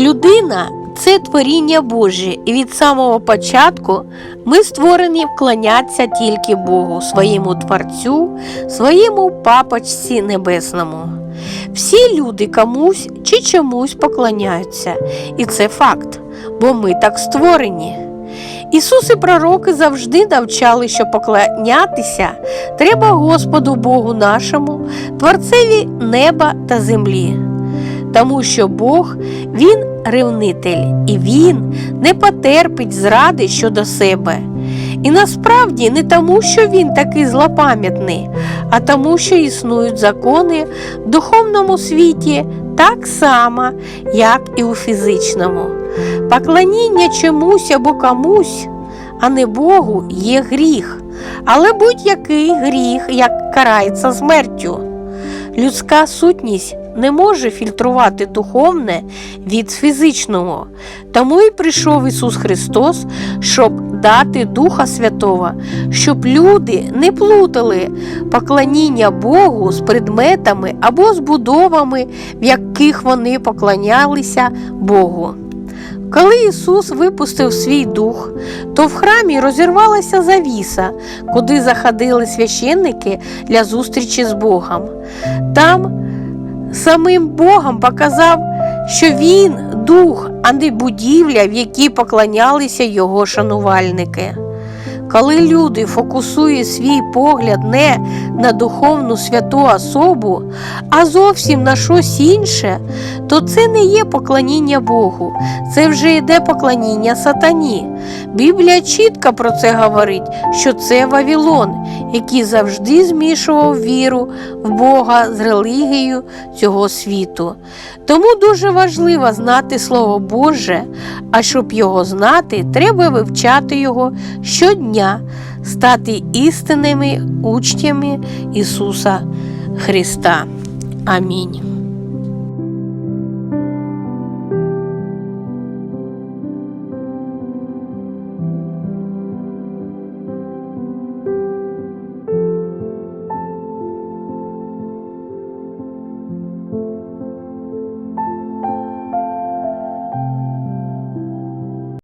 Людина це творіння Боже, і від самого початку ми створені вклонятися тільки Богу, своєму Творцю, своєму папочці небесному. Всі люди комусь чи чомусь поклоняються, і це факт, бо ми так створені. Ісус і пророки завжди навчали, що поклонятися треба Господу Богу нашому, Творцеві неба та землі. Тому що Бог Він ревнитель, і Він не потерпить зради щодо себе. І насправді не тому, що він такий злопам'ятний, а тому, що існують закони в духовному світі так само, як і у фізичному. Поклоніння чомусь або комусь, а не Богу, є гріх, але будь-який гріх як карається смертю. Людська сутність не може фільтрувати духовне від фізичного. Тому і прийшов Ісус Христос, щоб дати Духа Святого, щоб люди не плутали поклоніння Богу з предметами або з будовами, в яких вони поклонялися Богу. Коли Ісус випустив свій дух, то в храмі розірвалася завіса, куди заходили священники для зустрічі з Богом. Там самим Богом показав, що Він дух, а не будівля, в якій поклонялися його шанувальники. Коли люди фокусують свій погляд не на духовну святу особу, а зовсім на щось інше, то це не є поклоніння Богу, це вже йде поклоніння сатані. Біблія чітко про це говорить, що це Вавилон, який завжди змішував віру в Бога з релігією цього світу. Тому дуже важливо знати Слово Боже, а щоб його знати, треба вивчати його щодня, стати істинними учнями Ісуса Христа. Амінь.